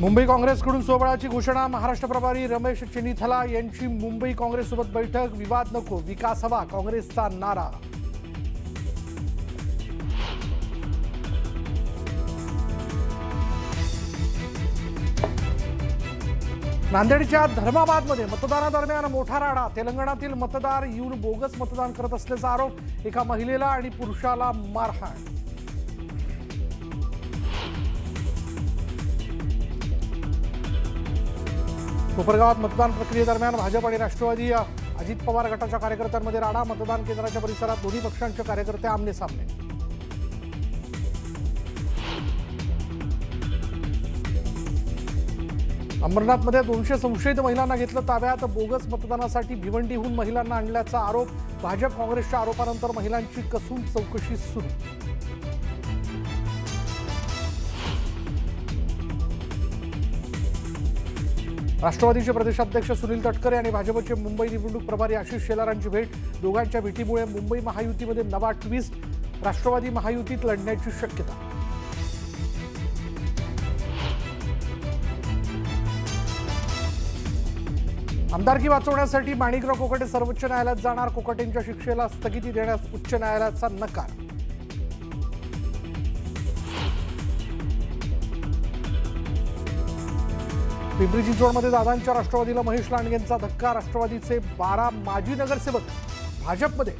मुंबई काँग्रेसकडून सोबळाची घोषणा महाराष्ट्र प्रभारी रमेश चिनीथला यांची मुंबई काँग्रेससोबत बैठक विवाद नको विकास हवा काँग्रेसचा नारा. नांदेडच्या धर्माबादमध्ये मतदानादरम्यान मोठा राडा. तेलंगणातील मतदार येऊन बोगस मतदान करत असल्याचा आरोप एका महिलेला आणि पुरुषाला मारहाण. कोपरगावात मतदान प्रक्रियेदरम्यान भाजप आणि राष्ट्रवादी अजित पवार गटाच्या कार्यकर्त्यांमध्ये राडा मतदान केंद्राच्या परिसरात दोन्ही पक्षांचे कार्यकर्ते आमने सामने. अंबरनाथमध्ये दोनशे संशयित महिलांना घेतलं ताब्यात. बोगस मतदानासाठी भिवंडीहून महिलांना आणल्याचा आरोप. भाजप काँग्रेसच्या आरोपानंतर महिलांची कसून चौकशी सुरू. राष्ट्रवादीचे प्रदेशाध्यक्ष सुनील तटकरे आणि भाजपचे मुंबई निवडणूक प्रभारी आशिष शेलारांची भेट. दोघांच्या भेटीमुळे मुंबई महायुतीमध्ये नवा ट्विस्ट राष्ट्रवादी महायुतीत लढण्याची शक्यता. आमदारकी वाचवण्यासाठी माणिकराव कोकटे सर्वोच्च न्यायालयात जाणार. कोकटेंच्या शिक्षेला स्थगिती देण्यास उच्च न्यायालयाचा नकार. पिंपरी चिंचवडमध्ये दादांच्या राष्ट्रवादीला महेश लांडगेंचा धक्का. राष्ट्रवादीचे बारा माजी नगरसेवक भाजपमध्ये.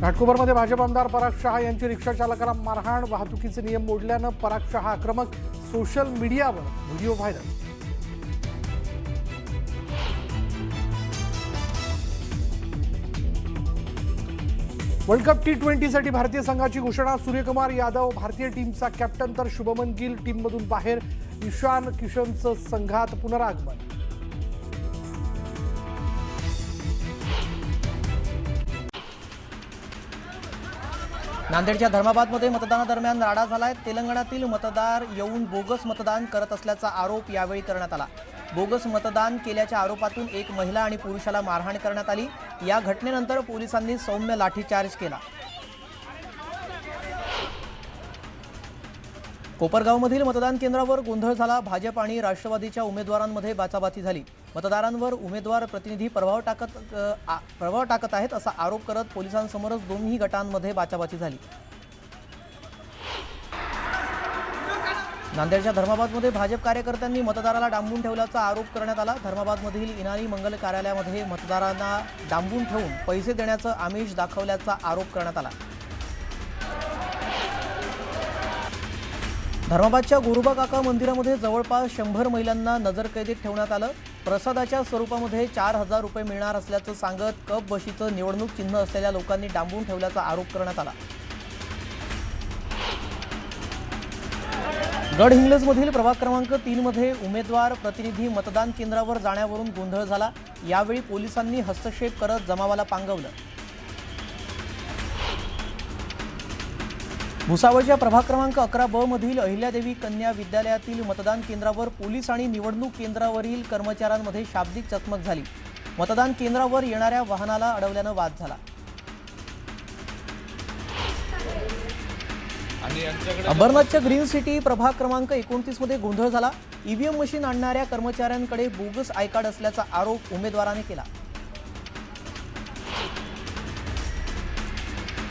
घाटकोपरमध्ये भाजप आमदार पराग शहा यांची रिक्षा चालकाला मारहाण. वाहतुकीचे नियम मोडल्यानं पराग शहा आक्रमक. सोशल मीडियावर video viral. World cup T ट्वेंटीसाठी भारतीय संघाची घोषणा. सूर्यकुमार यादव भारतीय टीमचा कॅप्टन तर शुभमन गिल टीममधून बाहेर. ईशान किशनचं संघात पुनरागमन. नांदेडच्या धर्माबादमध्ये मतदानादरम्यान राडा झालाय. तेलंगणातील मतदार येऊन बोगस मतदान करत असल्याचा आरोप यावेळी करण्यात आला. बोगस मतदान केल्याच्या आरोपातून एक महिला आणि पुरुषाला मारहाण करण्यात आली. या घटनेनंतर पोलिसांनी सौम्य लाठीचार्ज केला. कोपरगावमधील मतदान केंद्रावर गोंधळ झाला. भाजप आणि राष्ट्रवादीच्या उमेदवारांमध्ये बाचाबाची झाली. मतदारांवर उमेदवार प्रतिनिधी प्रभाव टाकत प्रभाव टाकत आहेत असा आरोप करत पोलिसांसमोरच दोन्ही गटांमध्ये बाचाबाची झाली. नांदेडच्या धर्माबादमध्ये भाजप कार्यकर्त्यांनी मतदाराला डांबून ठेवल्याचा आरोप करण्यात आला. धर्माबादमधील इनानी मंगल कार्यालयामध्ये मतदारांना डांबून ठेवून पैसे देण्याचं आमिष दाखवल्याचा आरोप करण्यात आला. धर्माबादच्या गोरुबा काका मंदिरामध्ये जवळपास शंभर महिलांना नजरकैदेत ठेवण्यात आलं. प्रसादाच्या स्वरूपामध्ये चार हजार रुपये मिळणार असल्याचं सांगत कप बशीचं निवडणूक चिन्ह असलेल्या लोकांनी डांबून ठेवल्याचा आरोप करण्यात आला. गडहिंग्लजमधील प्रभाग क्रमांक तीनमध्ये उमेदवार प्रतिनिधी मतदान केंद्रावर जाण्यावरून गोंधळ झाला. यावेळी पोलिसांनी हस्तक्षेप करत जमावाला पांगवलं. भुसावळच्या प्रभाग क्रमांक अकरा ब मधील अहिल्यादेवी कन्या विद्यालयातील मतदान केंद्रावर पोलीस आणि निवडणूक केंद्रावरील कर्मचाऱ्यांमध्ये शाब्दिक चकमक झाली. मतदान केंद्रावर येणाऱ्या वाहनाला अडवल्यानं वाद झाला. अंबरनाथच्या ग्रीन सिटी प्रभाग क्रमांक एकोणतीसमध्ये गोंधळ झाला. ईव्हीएम मशीन आणणाऱ्या कर्मचाऱ्यांकडे बोगस आय कार्ड असल्याचा आरोप उमेदवाराने केला.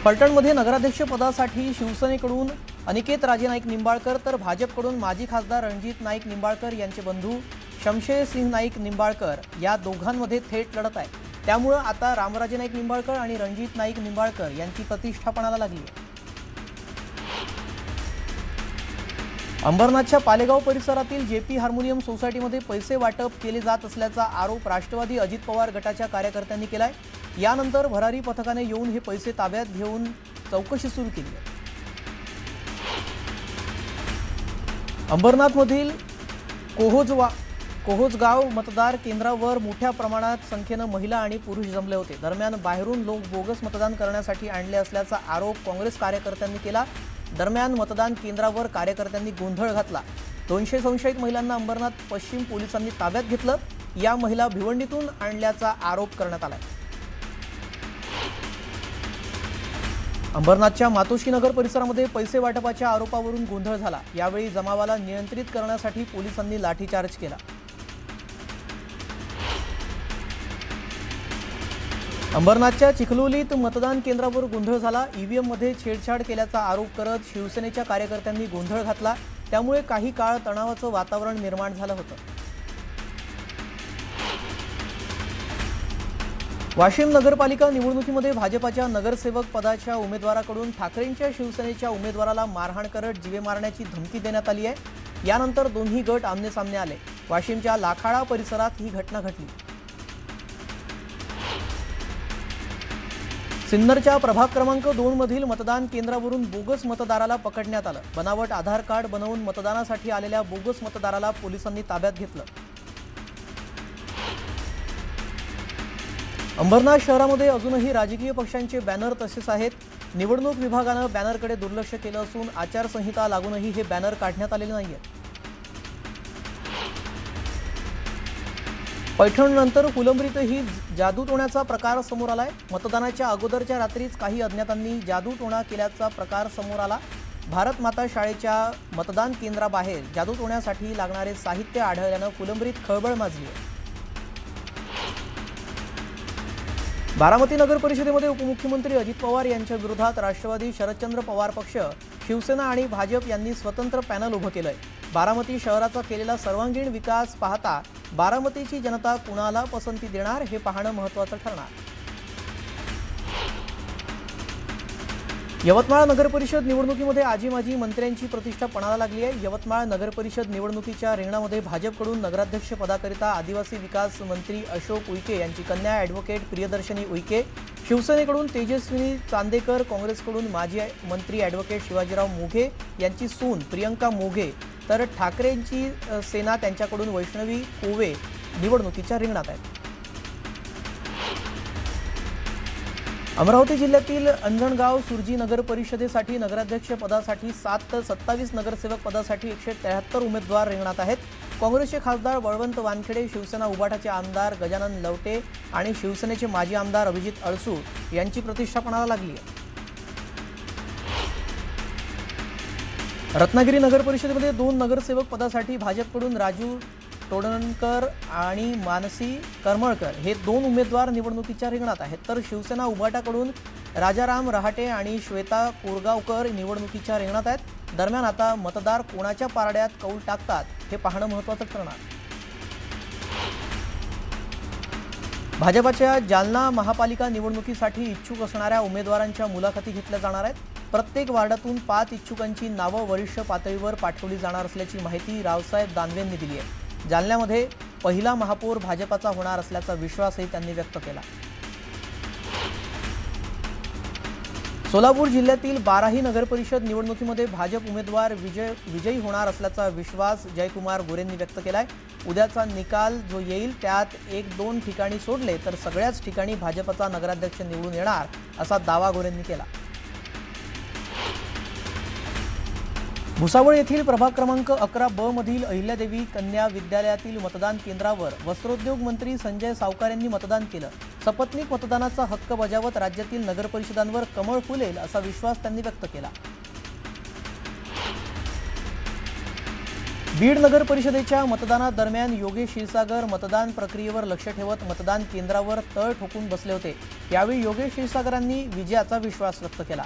फलटणमध्ये नगराध्यक्ष पदासाठी शिवसेनेकडून अनिकेत राजे नाईक निंबाळकर तर भाजपकडून माजी खासदार रणजित नाईक निंबाळकर यांचे बंधू शमशेर सिंह नाईक निंबाळकर या दोघांमध्ये थेट लढत आहे. त्यामुळं आता रामराजे नाईक निंबाळकर आणि रणजित नाईक निंबाळकर यांची प्रतिष्ठापणाला लागली आहे. अंबरनाथच्या पालेगाव परिसरातील जेपी हार्मोनियम सोसायटीमध्ये पैसे वाटप केले जात असल्याचा आरोप राष्ट्रवादी अजित पवार गटाच्या कार्यकर्त्यांनी केलाय. यानंतर भरारी पथकाने येऊन हे पैसे ताब्यात घेऊन चौकशी सुरू केली आहे. अंबरनाथमधील कोहोजवा कोहोजगाव मतदार केंद्रावर मोठ्या प्रमाणात संख्येनं महिला आणि पुरुष जमले होते. दरम्यान बाहेरून लोक बोगस मतदान करण्यासाठी आणले असल्याचा आरोप काँग्रेस कार्यकर्त्यांनी केला. दरम्यान मतदान केंद्रावर कार्यकर्त्यांनी गोंधळ घातला. दोनशे संशयित महिलांना अंबरनाथ पश्चिम पोलिसांनी ताब्यात घेतलं. या महिला भिवंडीतून आणल्याचा आरोप करण्यात आला अंबरनाथच्या मातोशीनगर परिसरामध्ये पैसे वाटपाच्या आरोपावरून गोंधळ झाला. यावेळी जमावाला नियंत्रित करण्यासाठी पोलिसांनी लाठीचार्ज केला. अंबरनाथच्या चिखलोलीत मतदान केंद्रावर गोंधळ झाला. ईव्हीएममध्ये छेडछाड केल्याचा आरोप करत शिवसेनेच्या कार्यकर्त्यांनी गोंधळ घातला. त्यामुळे काही काळ तणावाचं वातावरण निर्माण झालं होतं. वाशिम नगरपालिका निवडणुकीमध्ये भाजपाच्या नगरसेवक पदाच्या उमेदवाराकडून ठाकरेंच्या शिवसेनेच्या उमेदवाराला मारहाण करत जीवे मारण्याची धमकी देण्यात आली आहे. यानंतर दोन्ही गट आमनेसामने आले. वाशिमच्या लाखाळा परिसरात ही घटना घडली. सिन्नरच्या प्रभाग क्रमांक दोन मधील मतदान केंद्रावरून बोगस मतदाराला पकडण्यात आलं. बनावट आधार कार्ड बनवून मतदानासाठी आलेल्या बोगस मतदाराला पोलिसांनी ताब्यात घेतलं. अंबरनाथ शहरामध्ये अजूनही राजकीय पक्षांचे बॅनर तसेच आहेत. निवडणूक विभागानं बॅनरकडे दुर्लक्ष केलं असून आचारसंहिता लागूनही हे बॅनर काढण्यात आलेले आहे पैठणनंतर फुलंब्रीतही जादूटोण्याचा प्रकार समोर आलाय. मतदानाच्या अगोदरच्या रात्रीच काही अज्ञातांनी जादूटोणा केल्याचा प्रकार समोर आला. भारत माता शाळेच्या मतदान केंद्राबाहेर जादूटोण्यासाठी लागणारे साहित्य आढळल्यानं फुलंब्रीत खळबळ माजली आहे बारामती नगर परिषदेमध्ये उपमुख्यमंत्री अजित पवार यांच्या विरोधात राष्ट्रवादी शरदचंद्र पवार पक्ष शिवसेना आणि भाजप यांनी स्वतंत्र पॅनल उभं केलंय. बारामती शहराचा केलेला सर्वांगीण विकास पाहता बारामतीची जनता कुणाला पसंती देणार हे पाहणं महत्त्वाचं ठरणार. यवतमाळ नगरपरिषद निवडणुकीमध्ये आजी माजी मंत्र्यांची प्रतिष्ठा पणाला लागली आहे. यवतमाळ नगरपरिषद निवडणुकीच्या रिंगणामध्ये भाजपकडून नगराध्यक्ष पदाकरिता आदिवासी विकास मंत्री अशोक उईके यांची कन्या ॲडव्होकेट प्रियदर्शनी उईके शिवसेनेकडून तेजस्विनी चांदेकर काँग्रेसकडून माजी मंत्री ॲडव्होकेट शिवाजीराव मोघे यांची सून प्रियंका मोघे तर ठाकरेंची सेना त्यांच्याकडून वैष्णवी कोवे निवडणुकीच्या रिंगणात आहेत. अमरावती जिल्ह्यातील अंजणगाव सुरजी नगर परिषदेसाठी नगराध्यक्ष पदासाठी सात तर सत्तावीस नगरसेवक पदासाठी एकशे त्र्याहत्तर उमेदवार रिंगणात आहेत. काँग्रेसचे खासदार बळवंत वानखेडे शिवसेना उबाटाचे आमदार गजानन लवटे आणि शिवसेनेचे माजी आमदार अभिजित अळसू यांची प्रतिष्ठापणाला लागली आहे. रत्नागिरी नगर परिषदेमध्ये दोन नगरसेवक पदासाठी भाजपकडून राजू टोडणकर आणि मानसी करमळकर हे दोन उमेदवार निवडणुकीच्या रिंगणात आहेत. तर शिवसेना उभाटाकडून राजाराम रहाटे आणि श्वेता कोरगावकर निवडणुकीच्या रिंगणात आहेत. दरम्यान आता मतदार कोणाच्या पारड्यात कौल टाकतात हे पाहणं महत्त्वाचं ठरणार. भाजपाच्या जालना महापालिका निवडणुकीसाठी इच्छुक असणाऱ्या उमेदवारांच्या मुलाखती घेतल्या जाणार आहेत. प्रत्येक वार्डातून पाच इच्छुकांची नावं वरिष्ठ पातळीवर पाठवली जाणार असल्याची माहिती रावसाहेब दानवेंनी दिली आहे. जालन्यामध्ये पहिला महापौर भाजपाचा होणार असल्याचा विश्वासही त्यांनी व्यक्त केला. सोलापूर जिल्ह्यातील बाराही नगरपरिषद निवडणुकीमध्ये भाजप उमेदवार विजय विजयी होणार असल्याचा विश्वास जयकुमार गोरेंनी व्यक्त केलाय. उद्याचा निकाल जो येईल त्यात एक दोन ठिकाणी सोडले तर सगळ्याच ठिकाणी भाजपचा नगराध्यक्ष निवडून येणार असा दावा गोरेंनी केला. भुसावळ येथील प्रभाग क्रमांक अकरा ब मधील अहिल्यादेवी कन्या विद्यालयातील मतदान केंद्रावर वस्त्रोद्योग मंत्री संजय सावकार यांनी मतदान केलं. सपत्नीक मतदानाचा हक्क बजावत राज्यातील नगरपरिषदांवर कमळ फुलेल असा विश्वास त्यांनी व्यक्त केला. बीड नगर परिषदेच्या मतदानादरम्यान योगेश क्षीरसागर मतदान प्रक्रियेवर लक्ष ठेवत मतदान केंद्रावर तळ ठोकून बसले होते. यावेळी योगेश क्षीरसागरांनी विजयाचा विश्वास व्यक्त केला.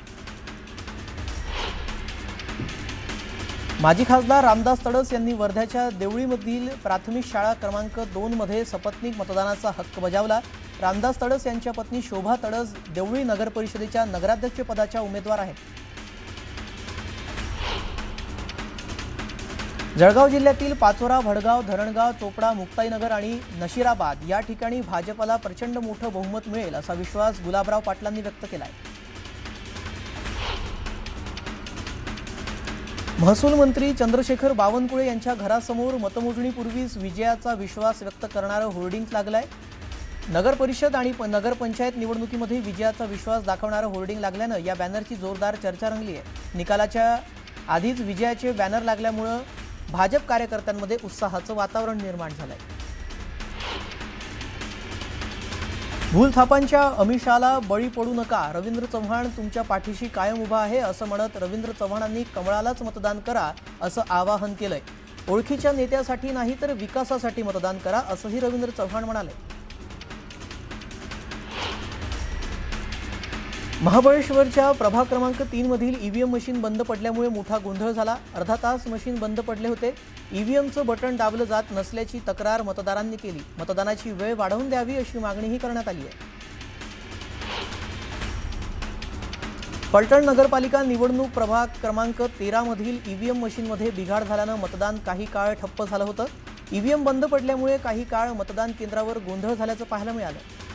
माजी खासदार रामदास तडस यांनी वर्ध्याच्या देवळीमधील प्राथमिक शाळा क्रमांक दोनमध्ये सपत्निक सपत्नीक मतदानाचा हक्क बजावला. रामदास तडस यांच्या पत्नी शोभा तडस देवळी नगर परिषदेच्या उमेदवार आहेत. जळगाव जिल्ह्यातील पाचोरा भडगाव धरणगाव चोपडा मुक्ताईनगर आणि नशिराबाद या ठिकाणी भाजपला प्रचंड मोठं बहुमत मिळेल असा विश्वास गुलाबराव पाटलांनी व्यक्त केला आहे महसूल मंत्री चंद्रशेखर बावनकुळे यांच्या घरासमोर मतमोजणीपूर्वीच विजयाचा विश्वास व्यक्त करणारं होर्डिंग लागलंय. नगर परिषद आणि प- नगरपंचायत निवडणुकीमध्ये विजयाचा विश्वास दाखवणारं होर्डिंग लागल्यानं या बॅनरची जोरदार चर्चा रंगली आहे. निकालाच्या आधीच विजयाचे बॅनर लागल्यामुळं भाजप कार्यकर्त्यांमध्ये उत्साहाचं वातावरण निर्माण झालं आहे भूलथापांच्या अमिषाला बळी पडू नका. रवींद्र चव्हाण तुमच्या पाठीशी कायम उभा आहे असं म्हणत रवींद्र चव्हाणांनी कमळालाच मतदान करा असं आवाहन केलंय. ओळखीच्या नेत्यासाठी नाही तर विकासासाठी मतदान करा असंही रवींद्र चव्हाण म्हणाले. महाबळेश्वरच्या प्रभाग क्रमांक तीन मधील ईव्हीएम मशीन बंद पडल्यामुळे मोठा गोंधळ झाला. अर्धा तास मशीन बंद पडले होते. ईव्हीएमचं बटन दाबलं जात नसल्याची तक्रार मतदारांनी केली. मतदानाची वेळ वाढवून द्यावी अशी मागणीही करण्यात आली आहे. फलटण नगरपालिका निवडणूक प्रभाग क्रमांक तेरामधील ई व्ही ईव्हीएम मशीनमध्ये बिघाड झाल्यानं मतदान काही काळ ठप्प झालं होतं. ईव्हीएम बंद पडल्यामुळे काही काळ मतदान केंद्रावर गोंधळ झाल्याचं पाहायला मिळालं.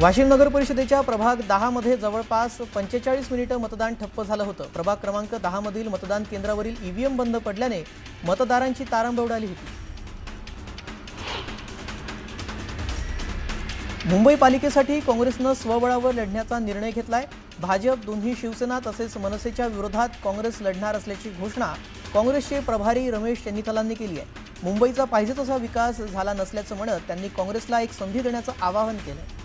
वाशिम नगर परिषदेच्या प्रभाग दहामध्ये जवळपास पंचेचाळीस मिनिटं मतदान ठप्प झालं होतं. प्रभाग क्रमांक दहामधील मतदान केंद्रावरील ईव्हीएम बंद पडल्याने मतदारांची तारांब उडाली होती. मुंबई पालिकेसाठी काँग्रेसनं स्वबळावर लढण्याचा निर्णय घेतलाय. भाजप दोन्ही शिवसेना तसेच मनसेच्या विरोधात काँग्रेस लढणार असल्याची घोषणा काँग्रेसचे प्रभारी रमेश चन्नीथलांनी केली आहे. मुंबईचा पाहिजे तसा विकास झाला नसल्याचं म्हणत त्यांनी काँग्रेसला एक संधी देण्याचं आवाहन केलं